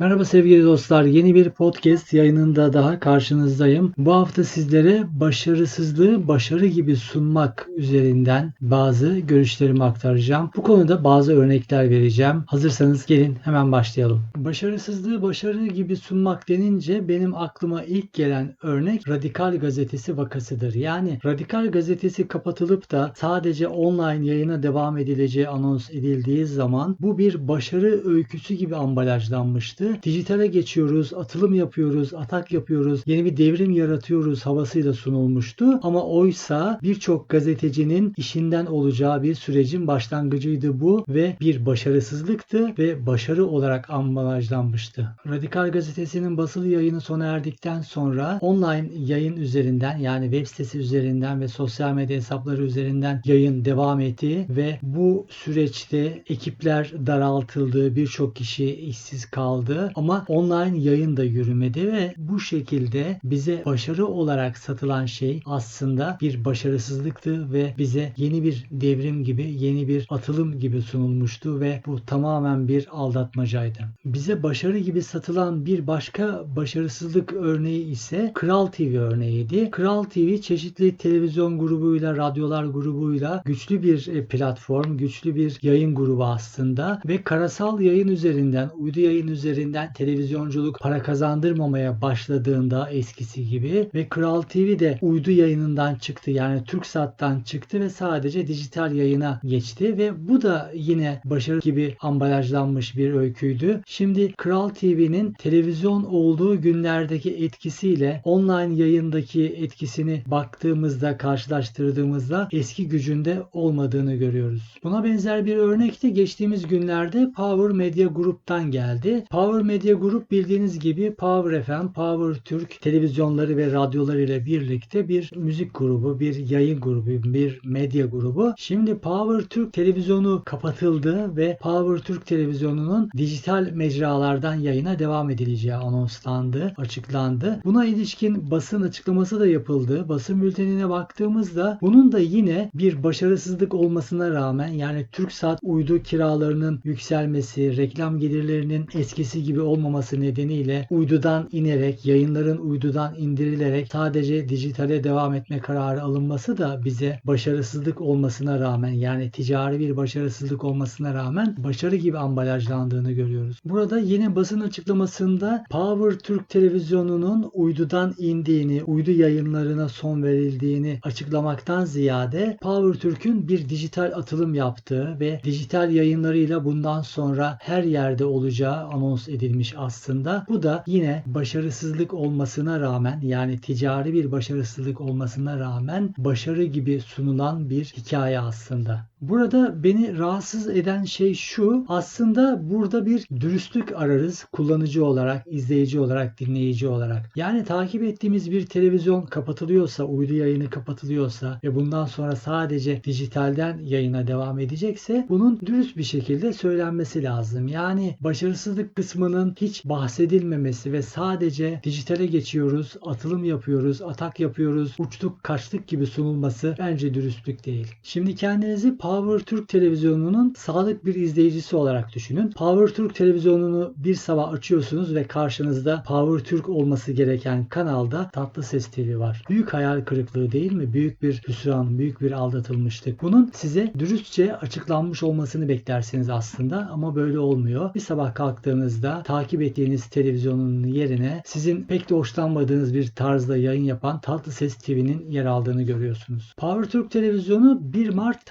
Merhaba sevgili dostlar. Yeni bir podcast yayınında daha karşınızdayım. Bu hafta sizlere başarısızlığı başarı gibi sunmak üzerinden bazı görüşlerimi aktaracağım. Bu konuda bazı örnekler vereceğim. Hazırsanız gelin hemen başlayalım. Başarısızlığı başarı gibi sunmak denince benim aklıma ilk gelen örnek Radikal Gazetesi vakasıdır. Yani Radikal Gazetesi kapatılıp da sadece online yayına devam edileceği anons edildiği zaman bu bir başarı öyküsü gibi ambalajlanmıştı. Dijitale geçiyoruz, atılım yapıyoruz, atak yapıyoruz, yeni bir devrim yaratıyoruz havasıyla sunulmuştu. Ama oysa birçok gazetecinin işinden olacağı bir sürecin başlangıcıydı bu ve bir başarısızlıktı ve başarı olarak ambalajlanmıştı. Radikal Gazetesi'nin basılı yayını sona erdikten sonra online yayın üzerinden yani web sitesi üzerinden ve sosyal medya hesapları üzerinden yayın devam etti ve bu süreçte ekipler daraltıldı, birçok kişi işsiz kaldı ama online yayın da yürümedi ve bu şekilde bize başarı olarak satılan şey aslında bir başarısızlıktı ve bize yeni bir devrim gibi, yeni bir atılım gibi sunulmuştu ve bu tamamen bir aldatmacaydı. Bize başarı gibi satılan bir başka başarısızlık örneği ise Kral TV örneğiydi. Kral TV çeşitli televizyon grubuyla, radyolar grubuyla güçlü bir e, platform, güçlü bir yayın grubu aslında ve karasal yayın üzerinden, uydu yayın üzerinden televizyonculuk para kazandırmamaya başladığında eskisi gibi ve Kral TV de uydu yayınından çıktı yani Turksat'tan çıktı ve sadece dijital yayına geçti ve bu da yine başarı gibi ambalajlanmış bir öyküydü. Şimdi Kral TV'nin televizyon olduğu günlerdeki etkisiyle online yayındaki etkisini baktığımızda karşılaştırdığımızda eski gücünde olmadığını görüyoruz. Buna benzer bir örnek de geçtiğimiz günlerde Power Media Group'tan geldi. Power Media Group bildiğiniz gibi Power FM, Power Türk televizyonları ve radyoları ile birlikte bir müzik grubu, bir yayın grubu, bir medya grubu. Şimdi Power Türk televizyonu kapatıldı ve Power Türk televizyonunun dijital mecralardan yayına devam edileceği anonslandı, açıklandı. Buna ilişkin basın açıklaması da yapıldı. Basın bültenine baktığımızda bunun da yine bir başarısızlık olmasına rağmen yani TürkSat uydu kiralarının yükselmesi, reklam gelirlerinin eskisi gibi olmaması nedeniyle uydudan inerek, yayınların uydudan indirilerek sadece dijitale devam etme kararı alınması da bize başarısızlık olmasına rağmen yani ticari bir başarısızlık olmasına rağmen başarı gibi ambalajlandığını görüyoruz. Burada yine basın açıklamasında Power Türk televizyonunun uydudan indiğini, uydu yayınlarına son verildiğini açıklamaktan ziyade Power Türk'ün bir dijital atılım yaptığı ve dijital yayınlarıyla bundan sonra her yerde olacağı anons edilmiş aslında. Bu da yine başarısızlık olmasına rağmen yani ticari bir başarısızlık olmasına rağmen başarı gibi sunulan bir hikaye aslında. Burada beni rahatsız eden şey şu. Aslında burada bir dürüstlük ararız kullanıcı olarak, izleyici olarak, dinleyici olarak. Yani takip ettiğimiz bir televizyon kapatılıyorsa, uydu yayını kapatılıyorsa ve bundan sonra sadece dijitalden yayına devam edecekse bunun dürüst bir şekilde söylenmesi lazım. Yani başarısızlık kısmının hiç bahsedilmemesi ve sadece dijitale geçiyoruz, atılım yapıyoruz, atak yapıyoruz, uçtuk kaçtık gibi sunulması bence dürüstlük değil. Şimdi kendinizi Power Türk televizyonunun sadık bir izleyicisi olarak düşünün. Power Türk televizyonunu bir sabah açıyorsunuz ve karşınızda Power Türk olması gereken kanalda Tatlı Ses TV var. Büyük hayal kırıklığı değil mi? Büyük bir hüsran, büyük bir aldatılmışlık. Bunun size dürüstçe açıklanmış olmasını beklersiniz aslında ama böyle olmuyor. Bir sabah kalktığınızda takip ettiğiniz televizyonun yerine sizin pek de hoşlanmadığınız bir tarzda yayın yapan Tatlı Ses TV'nin yer aldığını görüyorsunuz. Power Türk televizyonu 1 Mart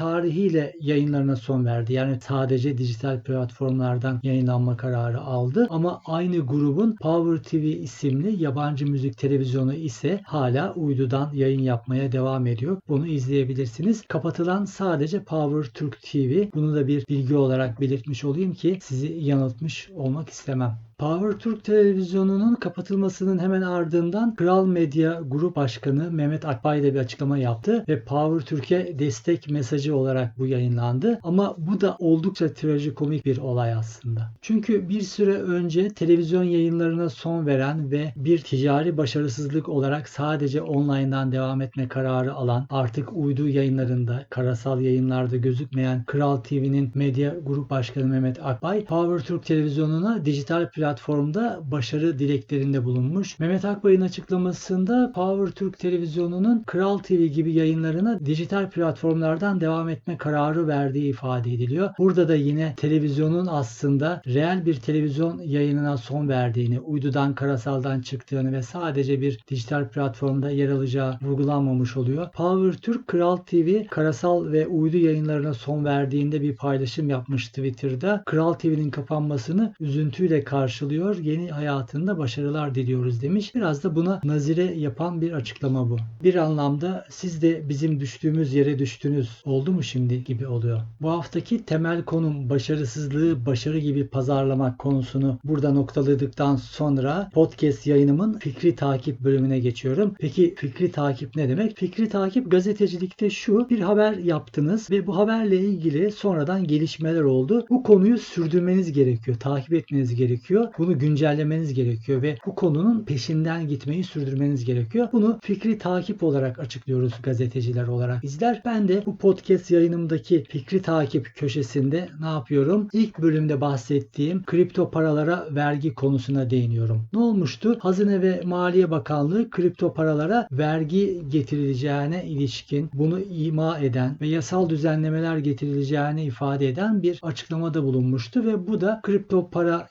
tarihiyle yayınlarına son verdi. Yani sadece dijital platformlardan yayınlanma kararı aldı ama aynı grubun Power TV isimli yabancı müzik televizyonu ise hala uydudan yayın yapmaya devam ediyor. Bunu izleyebilirsiniz. Kapatılan sadece Power Türk TV. Bunu da bir bilgi olarak belirtmiş olayım ki sizi yanıltmış olmak istemem. Power Türk televizyonunun kapatılmasının hemen ardından Kral Medya Grup Başkanı Mehmet Akbay da bir açıklama yaptı ve Power Türkiye destek mesajı olarak bu yayınlandı. Ama bu da oldukça trajikomik bir olay aslında. Çünkü bir süre önce televizyon yayınlarına son veren ve bir ticari başarısızlık olarak sadece online'dan devam etme kararı alan artık uydu yayınlarında, karasal yayınlarda gözükmeyen Kral TV'nin medya grup başkanı Mehmet Akbay Power Türk televizyonuna dijital platform platformda başarı dileklerinde bulunmuş. Mehmet Akbay'ın açıklamasında Power Türk Televizyonu'nun Kral TV gibi yayınlarına dijital platformlardan devam etme kararı verdiği ifade ediliyor. Burada da yine televizyonun aslında reel bir televizyon yayınına son verdiğini, uydudan karasaldan çıktığını ve sadece bir dijital platformda yer alacağı vurgulanmamış oluyor. Power Türk Kral TV karasal ve uydu yayınlarına son verdiğinde bir paylaşım yapmış Twitter'da. Kral TV'nin kapanmasını üzüntüyle karşılıyor. Yeni hayatında başarılar diliyoruz demiş. Biraz da buna nazire yapan bir açıklama bu. Bir anlamda siz de bizim düştüğümüz yere düştünüz oldu mu şimdi gibi oluyor. Bu haftaki temel konum başarısızlığı başarı gibi pazarlamak konusunu burada noktaladıktan sonra podcast yayınımın fikri takip bölümüne geçiyorum. Peki fikri takip ne demek? Fikri takip gazetecilikte şu bir haber yaptınız ve bu haberle ilgili sonradan gelişmeler oldu. Bu konuyu sürdürmeniz gerekiyor. Takip etmeniz gerekiyor. Bunu güncellemeniz gerekiyor ve bu konunun peşinden gitmeyi sürdürmeniz gerekiyor. Bunu fikri takip olarak açıklıyoruz gazeteciler olarak bizler. Ben de bu podcast yayınımdaki fikri takip köşesinde ne yapıyorum? İlk bölümde bahsettiğim kripto paralara vergi konusuna değiniyorum. Ne olmuştu? Hazine ve Maliye Bakanlığı kripto paralara vergi getirileceğine ilişkin bunu ima eden ve yasal düzenlemeler getirileceğini ifade eden bir açıklamada bulunmuştu ve bu da kripto para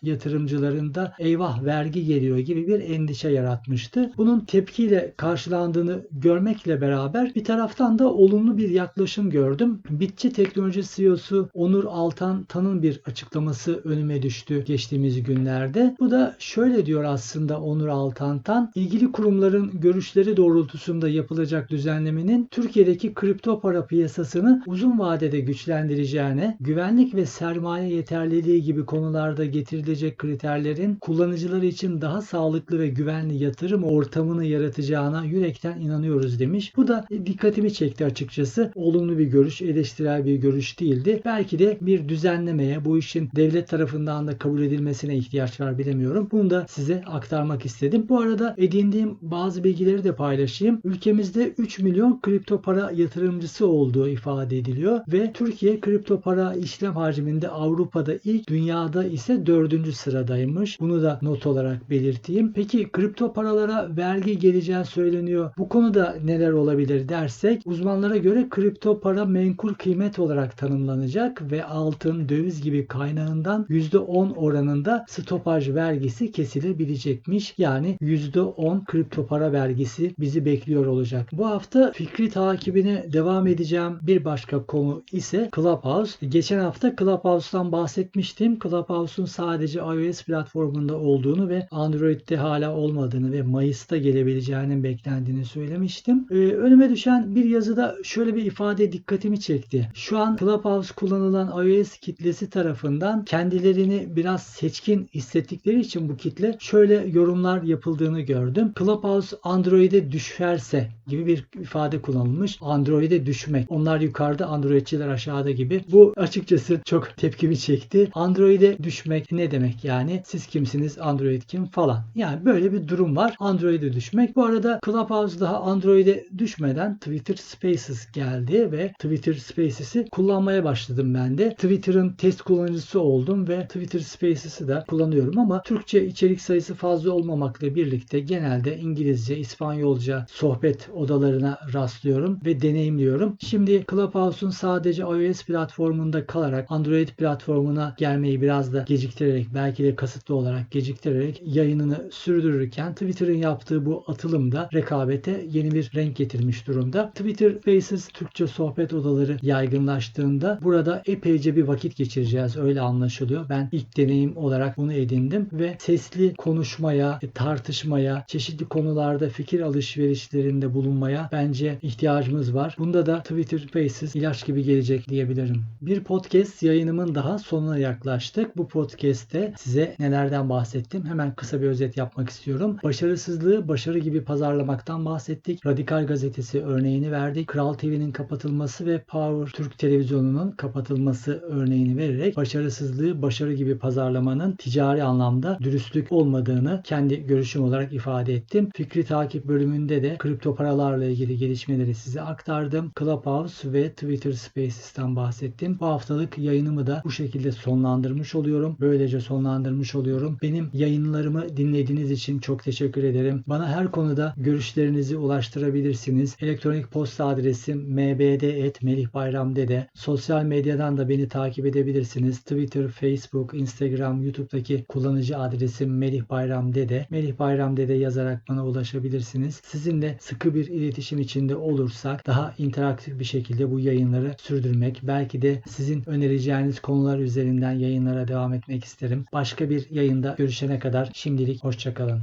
yatırımcılarında eyvah vergi geliyor gibi bir endişe yaratmıştı. Bunun tepkiyle karşılandığını görmekle beraber bir taraftan da olumlu bir yaklaşım gördüm. Bitçi Teknoloji CEO'su Onur Altan Tan'ın bir açıklaması önüme düştü geçtiğimiz günlerde. Bu da şöyle diyor aslında Onur Altan Tan, ilgili kurumların görüşleri doğrultusunda yapılacak düzenlemenin Türkiye'deki kripto para piyasasını uzun vadede güçlendireceğine, güvenlik ve sermaye yeterliliği gibi konularda getirilecek kriterlerin kullanıcılar için daha sağlıklı ve güvenli yatırım ortamını yaratacağına yürekten inanıyoruz demiş. Bu da dikkatimi çekti açıkçası. Olumlu bir görüş, eleştirel bir görüş değildi. Belki de bir düzenlemeye, bu işin devlet tarafından da kabul edilmesine ihtiyaç var bilemiyorum. Bunu da size aktarmak istedim. Bu arada edindiğim bazı bilgileri de paylaşayım. Ülkemizde 3 milyon kripto para yatırımcısı olduğu ifade ediliyor ve Türkiye kripto para işlem hacminde Avrupa'da ilk, dünyada ise dördüncü sıradaymış. Bunu da not olarak belirteyim. Peki kripto paralara vergi geleceği söyleniyor. Bu konuda neler olabilir dersek uzmanlara göre kripto para menkul kıymet olarak tanımlanacak ve altın, döviz gibi kaynağından %10 oranında stopaj vergisi kesilebilecekmiş. Yani %10 kripto para vergisi bizi bekliyor olacak. Bu hafta fikri takibine devam edeceğim bir başka konu ise Clubhouse. Geçen hafta Clubhouse'dan bahsetmiştim. Clubhouse'un sadece iOS platformunda olduğunu ve Android'de hala olmadığını ve Mayıs'ta gelebileceğinin beklendiğini söylemiştim. Ee, önüme düşen bir yazıda şöyle bir ifade dikkatimi çekti. Şu an Clubhouse kullanılan iOS kitlesi tarafından kendilerini biraz seçkin hissettikleri için bu kitle şöyle yorumlar yapıldığını gördüm. Clubhouse Android'e düşerse gibi bir ifade kullanılmış. Android'e düşmek. Onlar yukarıda, Androidçiler aşağıda gibi. Bu açıkçası çok tepkimi çekti. Android'e düşmek ne demek yani? Siz kimsiniz? Android kim falan. Yani böyle bir durum var. Android'e düşmek. Bu arada Clubhouse daha Android'e düşmeden Twitter Spaces geldi ve Twitter Spaces'i kullanmaya başladım ben de. Twitter'ın test kullanıcısı oldum ve Twitter Spaces'i de kullanıyorum ama Türkçe içerik sayısı fazla olmamakla birlikte genelde İngilizce, İspanyolca sohbet odalarına rastlıyorum ve deneyimliyorum. Şimdi Clubhouse'un sadece iOS platformunda kalarak Android platformuna gelmeyi biraz da geciktirerek belki de kasıtlı olarak geciktirerek yayınını sürdürürken Twitter'ın yaptığı bu atılım da rekabete yeni bir renk getirmiş durumda. Twitter Spaces Türkçe sohbet odaları yaygınlaştığında burada epeyce bir vakit geçireceğiz öyle anlaşılıyor. Ben ilk deneyim olarak bunu edindim ve sesli konuşmaya, tartışmaya, çeşitli konularda fikir alışverişlerinde bulunmaya bence ihtiyacımız var. Bunda da Twitter Spaces ilaç gibi gelecek diyebilirim. Bir podcast yayınımın daha sonuna yaklaştık. Bu podcast'te size nelerden bahsettim? Hemen kısa bir özet yapmak istiyorum. Başarısızlığı başarı gibi pazarlamaktan bahsettik. Radikal Gazetesi örneğini verdik. Kral TV'nin kapatılması ve Power Türk Televizyonu'nun kapatılması örneğini vererek başarısızlığı başarı gibi pazarlamanın ticari anlamda dürüstlük olmadığını kendi görüşüm olarak ifade ettim. Fikri takip bölümünde de kripto paralarla ilgili gelişmeleri size aktardım. Clubhouse ve Twitter Spaces'ten bahsettim. Bu haftalık yayınımı da bu şekilde sonlandırmış oluyorum. Böylece sonlandırmış olmuş oluyorum. Benim yayınlarımı dinlediğiniz için çok teşekkür ederim. Bana her konuda görüşlerinizi ulaştırabilirsiniz. Elektronik posta adresim mbd.melihbayramdede. Sosyal medyadan da beni takip edebilirsiniz. Twitter, Facebook, Instagram, YouTube'daki kullanıcı adresim Melih Bayram Dede. Melih Bayram Dede yazarak bana ulaşabilirsiniz. Sizinle sıkı bir iletişim içinde olursak daha interaktif bir şekilde bu yayınları sürdürmek, belki de sizin önereceğiniz konular üzerinden yayınlara devam etmek isterim. Başka bir yayında görüşene kadar şimdilik hoşçakalın.